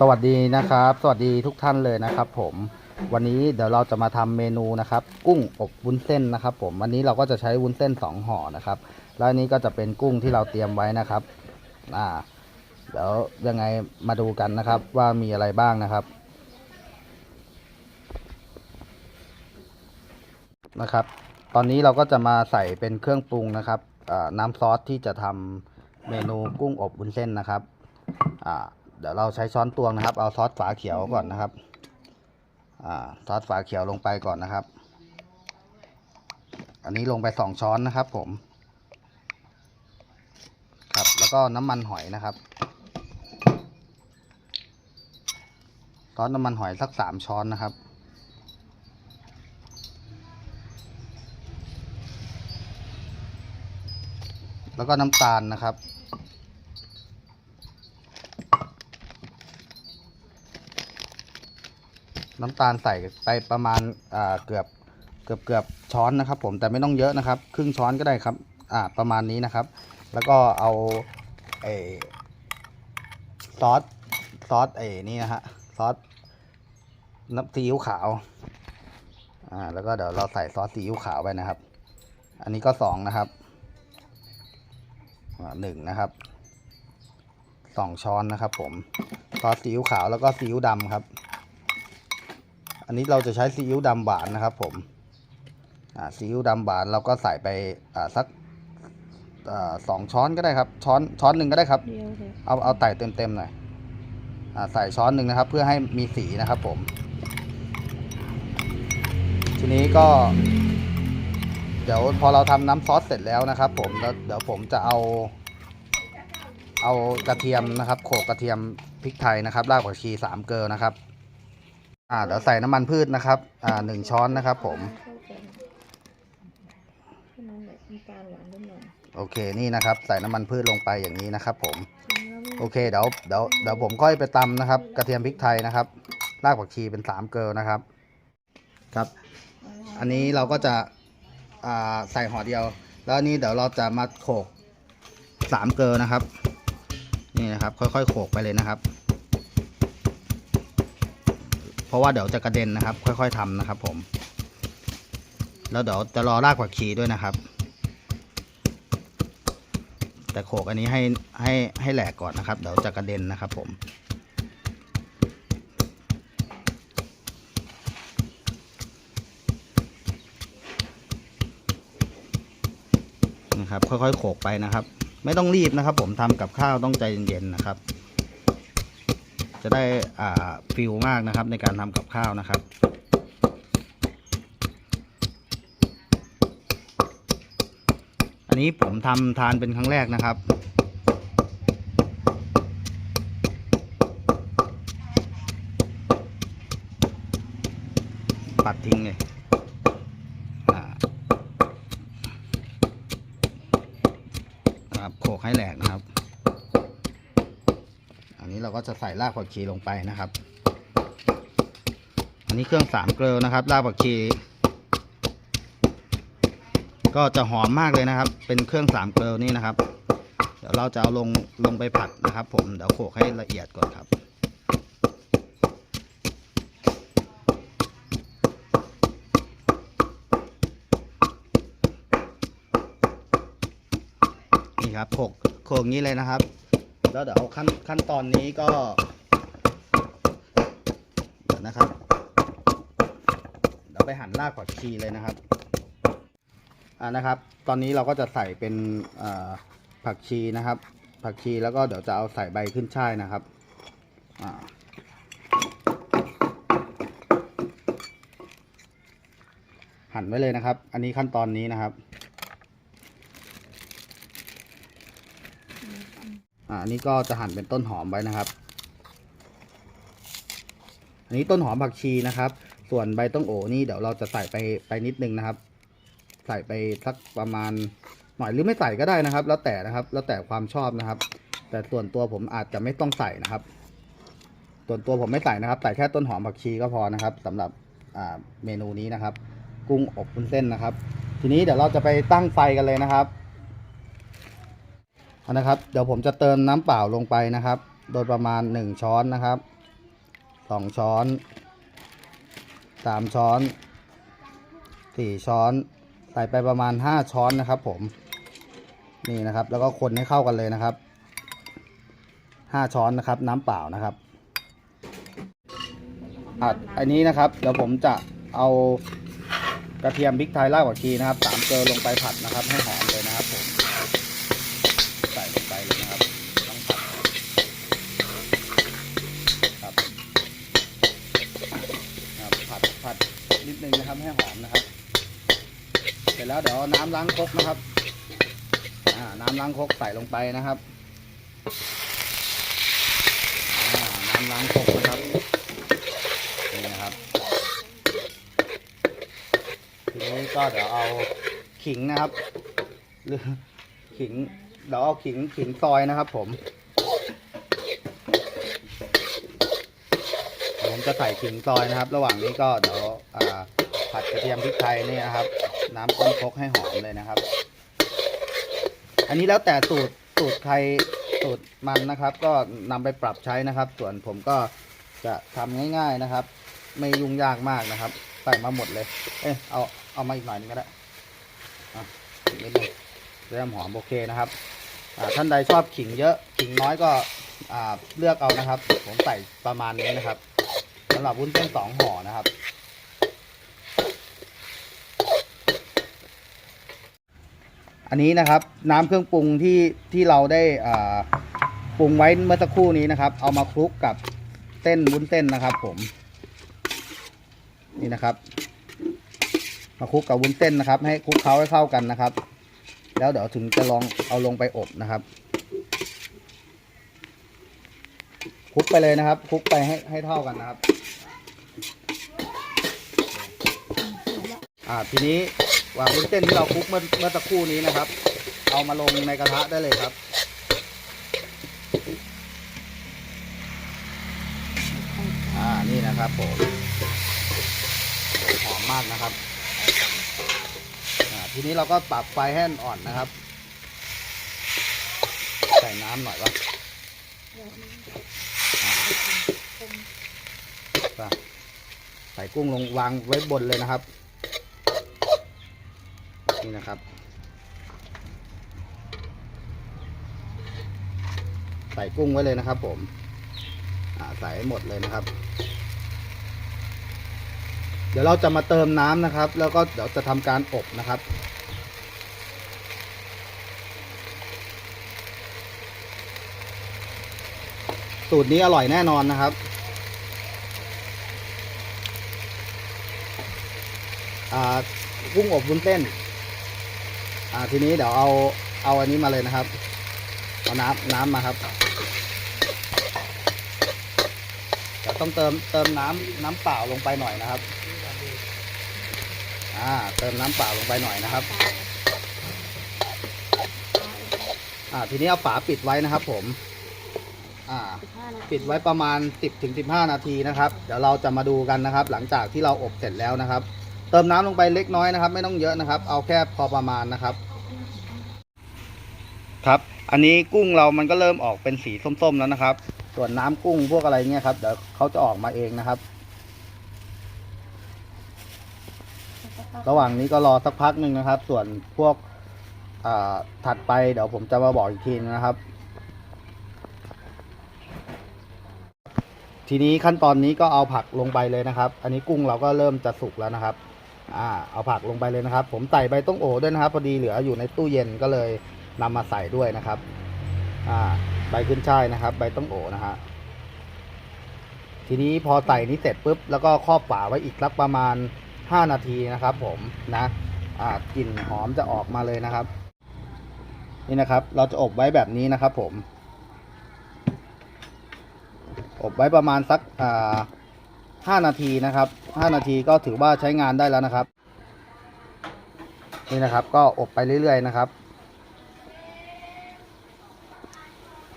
สวัสดีนะครับ สวัสดีทุกท่านเลยนะครับ ผมวันนี้เดี๋ยวเราจะมาทำเมนูนะครับ กุ้งอบวุ้นเส้นนะครับ ผมวันนี้เราก็จะใช้วุ้นเส้นสองห่อนะครับแล้วนี้ก็จะเป็นกุ้งที่เราเตรียมไว้นะครับอ่าเดี๋ยวยังไงมาดูกันนะครับ ว่ามีอะไรบ้างนะครับนะครับ ตอนนี้เราก็จะมาใส่เป็นเครื่องปรุงนะครับน้ำซอสที่จะทำเมนูกุ้งอบวุ้นเส้นนะครับ อ่า เดี๋ยวเราใช้ช้อนตวงนะครับ เอาซอสฝาเขียวก่อนนะครับอ่าซอสฝาเขียวลงไปก่อนนะครับ อันนี้ลงไปสองช้อนนะครับ ผม ครับแล้วก็น้ำมันหอยนะครับซอสน้ำมันหอยสักสามช้อนนะครับ แล้วก็น้ำตาลนะครับ น้ำตาลใส่ไปประมาณอ่าเกือบเกือบเกือบช้อนนะครับ ผมแต่ไม่ต้องเยอะนะครับ ครึ่งช้อนก็ได้ครับอ่าประมาณนี้นะครับ แล้วก็เอาเอซอสซอสเอนี่นะฮะซอสน้ำซีอิ๊วขาวอ่าแล้วก็เดี๋ยวเราใส่ซอสซีอิ๊วขาวไปนะครับ อันนี้ก็สองนะครับหนึ่งนะครับสองช้อนนะครับ ผมซอสซีอิ๊วขาวแล้วก็ซีอิ๊วดำครับ อันนี้เราจะใช้ซีอิ๊วดำหวานนะครับ ผมอ่าซีอิ๊วดำหวานเราก็ใส่ไปอ่าสักอ่าสองช้อนก็ได้ครับ ช้อนช้อนหนึ่งก็ได้ครับเดียวเลยเอาเอาไต่เต็มๆหน่อยอ่าใส่ช้อนหนึ่งนะครับ เพื่อให้มีสีนะครับ ผม ทีนี้ก็ เดี๋ยวพอเราทำน้ำซอสเสร็จแล้วนะครับ ผมแล้วเดี๋ยวผมจะเอา เอากระเทียมนะครับ โขลกกระเทียมพริกไทยนะครับรากผักชีสามเกลือนะครับ อ่าเดี๋ยวใส่น้ำมันพืชนะครับ อ่าหนึ่งช้อนนะครับผมเข้ากันแค่นั้นแหละน้ำตาลหวานนิดหน่อยโอเคนี่นะครับ ใส่น้ำมันพืชลงไปอย่างนี้นะครับ ผมชิมแล้วไม่โอเคเดี๋ยวเดี๋ยวเดี๋ยวผมค่อยไปตำนะครับ กระเทียมพริกไทยนะครับรากผักชีเป็นสามเกลือนะครับ ครับ อันนี้เราก็จะอ่าใส่ห่อเดียว แล้วอันนี้เดี๋ยวเราจะมาโขลกสามเกลือนะครับ นี่นะครับ ค่อยๆโขลกไปเลยนะครับ ราะว่าเดี๋ยวจะกระเด็นนะครับ ค่อย ๆทำนะครับ ผม แล้วเดี๋ยวจะรอรากผักชีด้วยนะครับ แต่โขกอันนี้ให้ให้ให้แหลกก่อนนะครับ เดี๋ยวจะกระเด็นนะครับ ผมนะครับค่อยๆโขกไปนะครับ ไม่ต้องรีบนะครับ ผมทำกับข้าวต้องใจเย็นๆนะครับ จะได้อ่าฟิลมากนะครับในการทำกับข้าวนะครับอันนี้ผมทำทานเป็นครั้งแรกนะครับปัดทิ้งเลยครับโขกให้แหลกนะครับ เราก็จะใส่รากผักชีลงไปนะครับ อันนี้เครื่องสามเกลือนะครับ รากผักชี ก็จะหอมมากเลยนะครับ เป็นเครื่องสามเกลือนี่นะครับ เดี๋ยวเราจะเอาลงลงไปผัดนะครับ ผมเดี๋ยวโขลกให้ละเอียดก่อนครับนี่ครับโขลกโขกอย่างนี้เลยนะครับ แล้วเดี๋ยวขั้นขั้นตอนนี้ก็เดี๋ยวนะครับเดี๋ยวไปหั่นรากผักชีเลยนะครับอ่านะครับ ตอนนี้เราก็จะใส่เป็นผักชีนะครับ ผักชีแล้วก็เดี๋ยวจะเอาใส่ใบขึ้นช่ายนะครับอ่าหั่นไว้เลยนะครับ อันนี้ขั้นตอนนี้นะครับ อันนี้ก็จะหั่นเป็นต้นหอมไว้นะครับ อันนี้ต้นหอมผักชีนะครับ ส่วนใบต้งโอนี่เดี๋ยวเราจะใส่ไปไปนิดนึงนะครับ ใส่ไปสักประมาณหน่อยหรือไม่ใส่ก็ได้นะครับ แล้วแต่นะครับ แล้วแต่ความชอบนะครับ แต่ส่วนตัวผมอาจจะไม่ต้องใส่นะครับ ส่วนตัวผมไม่ใส่นะครับ ใส่แค่ต้นหอมผักชีก็พอนะครับสำหรับเมนูนี้นะครับ กุ้งอบวุ้นเส้นนะครับ ทีนี้เดี๋ยวเราจะไปตั้งไฟกันเลยนะครับ นะครับ เดี๋ยวผมจะเติมน้ำเปล่าลงไปนะครับ โดยประมาณ 1 ช้อนนะครับสองช้อนสามช้อนสี่ช้อน ใส่ไปประมาณห้าช้อนนะครับ ผม นี่นะครับ แล้วก็คนให้เข้ากันเลยนะครับห้าช้อนนะครับ น้ำเปล่านะครับอะอันนี้นะครับ เดี๋ยวผมจะเอากระเทียมพริกไทยรากผักชีนะครับสามเกลือลงไปผัดนะครับ ให้หอมเลยนะครับผม เลยนะครับต้องผัดครับครับผัดผัดนิดนึงนะครับให้หอมนะครับ เสร็จแล้วเดี๋ยวน้ำล้างครกนะครับอ่าน้ำล้างครกใส่ลงไปนะครับน้ำล้างครกนะครับนี่นะครับทีนี้ก็เดี๋ยวเอาขิงนะครับหรือขิง เดี๋ยวเอาขิงขิงซอยนะครับ ผม ผมจะใส่ขิงซอยนะครับ ระหว่างนี้ก็เดี๋ยวผัดกระเทียมพริกไทยนี่นะครับ น้ำต้มคกให้หอมเลยนะครับ อันนี้แล้วแต่สูตรสูตรใครสูตรมันนะครับ ก็นำไปปรับใช้นะครับ ส่วนผมก็จะทำง่าย ๆนะครับ ไม่ยุ่งยากมากนะครับ ใส่มาหมดเลย เอ้ยเอาเอามาอีกหน่อยนึงก็ได้อะนิดนึงเริ่มหอมโอเคนะครับ ท่านใดชอบขิงเยอะขิงน้อยก็เลือกเอานะครับ ผมใส่ประมาณนี้นะครับสำหรับวุ้นเส้นสองห่อนะครับ อันนี้นะครับน้ำเครื่องปรุงที่ที่เราได้ปรุงไว้เมื่อสักครู่นี้นะครับ เอามาคลุกกับเส้นวุ้นเส้นนะครับ ผมนี่นะครับ มาคลุกกับวุ้นเส้นนะครับ ให้คลุกเคล้าให้เข้ากันนะครับ แล้วเดี๋ยวถึงจะลองเอาลงไปอบนะครับคลุกไปเลยนะครับคลุกไปให้ให้เท่ากันนะครับ อ่าทีนี้ว่าวุ้นเส้นที่เราคลุกเมื่อเมื่อสักครู่นี้นะครับ เอามาลงในกระทะได้เลยครับอ่านี่นะครับผมหอมมากนะครับ ทีนี้เราก็ปรับไฟให้อ่อนนะครับ ใส่น้ำหน่อยวะอ่าใส่กุ้งลงวางไว้บนเลยนะครับ นี่นะครับ ใส่กุ้งไว้เลยนะครับ ผมใส่หมดเลยนะครับ เดี๋ยวเราจะมาเติมน้ำนะครับ แล้วก็เดี๋ยวจะทำการอบนะครับ สูตรนี้อร่อยแน่นอนนะครับอ่ากุ้งอบวุ้นเส้น อ่า ทีนี้เดี๋ยวเอาเอาอันนี้มาเลยนะครับ เอาน้ำน้ำมาครับเดี๋ยวต้องเติมเติมน้ำน้ำเปล่าลงไปหน่อยนะครับ อ่า เติมน้ำเปล่าลงไปหน่อยนะครับ อ่า ทีนี้เอาฝาปิดไว้นะครับผม อ่าปิดไว้ประมาณ 10ถึง15 นาทีนะครับ เดี๋ยวเราจะมาดูกันนะครับ หลังจากที่เราอบเสร็จแล้วนะครับ เติมน้ำลงไปเล็กน้อยนะครับ ไม่ต้องเยอะนะครับ เอาแค่พอประมาณนะครับ ครับ อันนี้กุ้งเรามันก็เริ่มออกเป็นสีส้มๆแล้วนะครับ ส่วนน้ำกุ้งพวกอะไรเงี้ยครับเดี๋ยวเขาจะออกมาเองนะครับ ระหว่างนี้ก็รอสักพักหนึ่งนะครับ ส่วนพวกอ่าถัดไปเดี๋ยวผมจะมาบอกอีกทีนึงนะครับ ทีนี้ขั้นตอนนี้ก็เอาผักลงไปเลยนะครับ อันนี้กุ้งเราก็เริ่มจะสุกแล้วนะครับ อ่า เอาผักลงไปเลยนะครับ ผมใส่ใบต้งโอด้วยนะครับ พอดีเหลืออยู่ในตู้เย็นก็เลยนำมาใส่ด้วยนะครับ อ่า ใบขึ้นช่ายนะครับ ใบต้งโอนะฮะ ทีนี้พอใส่นี้เสร็จปุ๊บแล้วก็ครอบฝาไว้อีกสักประมาณ 5 นาทีนะครับ ผมนะ อ่ากลิ่นหอมจะออกมาเลยนะครับ นี่นะครับ เราจะอบไว้แบบนี้นะครับ ผม อบไว้ประมาณสักอ่าห้านาทีนะครับห้านาทีก็ถือว่าใช้งานได้แล้วนะครับ นี่นะครับก็อบไปเรื่อยๆนะครับ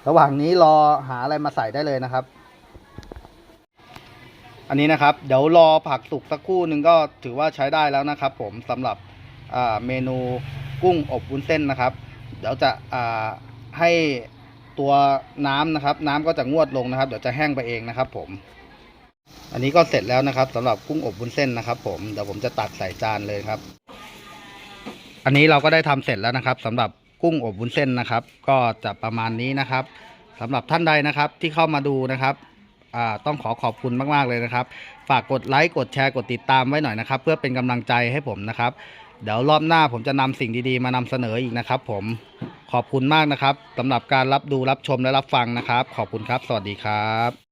ระหว่างนี้รอหาอะไรมาใส่ได้เลยนะครับ อันนี้นะครับ เดี๋ยวรอผักสุกสักครู่หนึ่งก็ถือว่าใช้ได้แล้วนะครับ ผมสำหรับเมนูกุ้งอบวุ้นเส้นนะครับ เดี๋ยวจะให้ ตัวน้ำนะครับ น้ำก็จะงวดลงนะครับ เดี๋ยวจะแห้งไปเองนะครับ ผม อันนี้ก็เสร็จแล้วนะครับสำหรับกุ้งอบวุ้นเส้นนะครับ ผมเดี๋ยวผมจะตักใส่จานเลยครับ อันนี้เราก็ได้ทำเสร็จแล้วนะครับสำหรับกุ้งอบวุ้นเส้นนะครับ ก็จะประมาณนี้นะครับสำหรับท่านใดนะครับ ที่เข้ามาดูนะครับต้องขอขอบคุณมาก ๆ เลยนะครับ ฝากกดไลค์ กดแชร์ กดติดตามไว้หน่อยนะครับ เพื่อเป็นกำลังใจให้ผมนะครับ เดี๋ยวรอบหน้าผมจะนำสิ่งดี ๆ มานำเสนออีกนะครับผม ขอบคุณมากนะครับสำหรับการรับดูรับชมและรับฟังนะครับ ขอบคุณครับ สวัสดีครับ